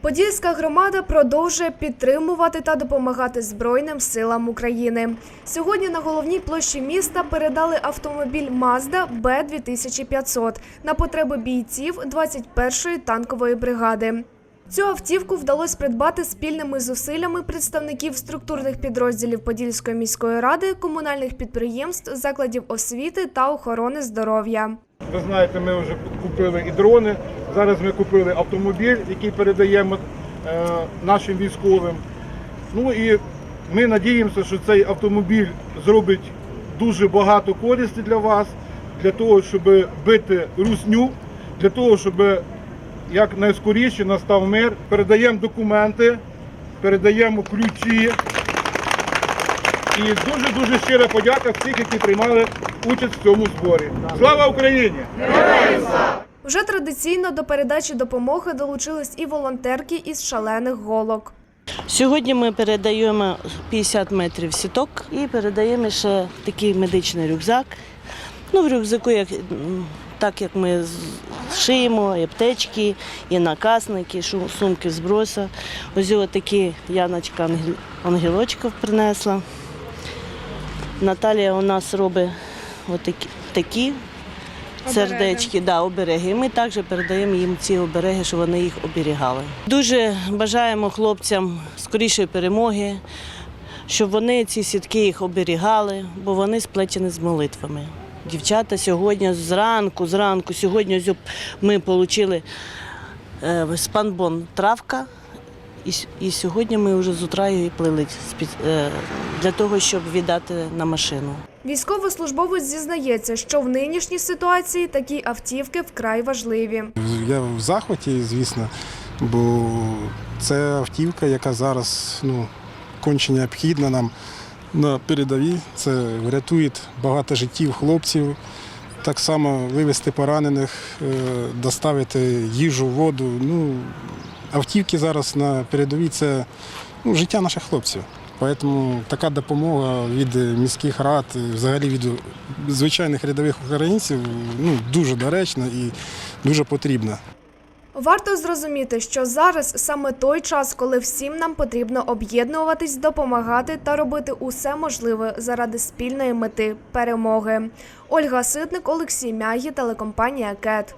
Подільська громада продовжує підтримувати та допомагати Збройним силам України. Сьогодні на головній площі міста передали автомобіль Mazda B2500 на потреби бійців 21-ї танкової бригади. Цю автівку вдалося придбати спільними зусиллями представників структурних підрозділів Подільської міської ради, комунальних підприємств, закладів освіти та охорони здоров'я. Ви знаєте, ми вже купили і дрони. Зараз ми купили автомобіль, який передаємо е, нашим військовим. Ну і ми надіємося, що цей автомобіль зробить дуже багато користі для вас, для того, щоб бити русню, для того, щоб як найскоріше настав мир. Передаємо документи, передаємо ключі. І дуже дуже щира подяка всіх, які приймали участь в цьому зборі. Слава Україні! Вже традиційно до передачі допомоги долучились і волонтерки із шалених голок. Сьогодні ми передаємо 50 метрів сіток і передаємо ще такий медичний рюкзак. Ну, в рюкзаку, як, так як ми шиємо, і аптечки, і наказники, шу- сумки зброса. Ось ось такі Яночка ангел- ангелочків принесла. Наталія у нас робить такі сердечки, да, обереги. І Ми також передаємо їм ці обереги, щоб вони їх оберігали. Дуже бажаємо хлопцям скорішої перемоги, щоб вони ці сітки їх оберігали, бо вони сплетені з молитвами. Дівчата сьогодні зранку, зранку, сьогодні ми отримали спанбон травка. І, і сьогодні ми вже з утра її плели е, для того, щоб віддати на машину. Військовослужбовець зізнається, що в нинішній ситуації такі автівки вкрай важливі. Я в захваті, звісно, бо це автівка, яка зараз ну, конче необхідна нам на передовій. Це врятує багато життів хлопців. Так само вивезти поранених, е, доставити їжу, воду. Ну, автівки зараз на передовій це ну, життя наших хлопців. Тому така допомога від міських рад, взагалі від звичайних рядових українців ну, дуже доречна і дуже потрібна. Варто зрозуміти, що зараз саме той час, коли всім нам потрібно об'єднуватись, допомагати та робити усе можливе заради спільної мети перемоги. Ольга Ситник, Олексій Мягі, телекомпанія КЕТ.